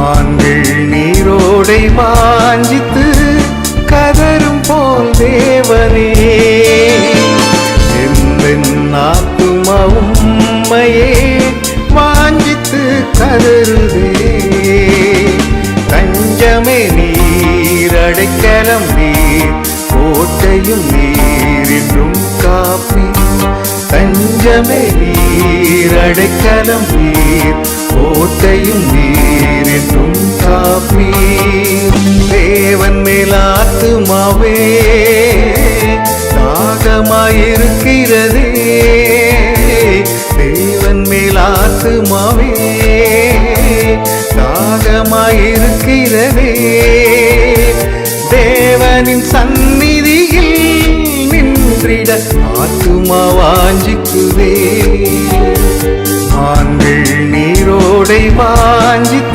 மான்கள் நீரோடை வாஞ்சித்து கதரும் போல் தேவனே. எந்த ஆத்துமாவும் உம்மையே வாஞ்சித்து கதறுதே. தஞ்சமே நீரடைக்கலம் நீர் கோட்டையும் நீரின்றும் காப்பி. தஞ்சமே நீரடைக்கலம் நீர் கோட்டையும் நீர் இருக்கிறதே. தேவன் மேலாத்துமாவே தாகமாயிருக்கிறதே தேவனின் சந்நிதியில் நின்றிட ஆத்துமா வாஞ்சிக்குவே ஆண்கள் நீரோடை வாஞ்சித்து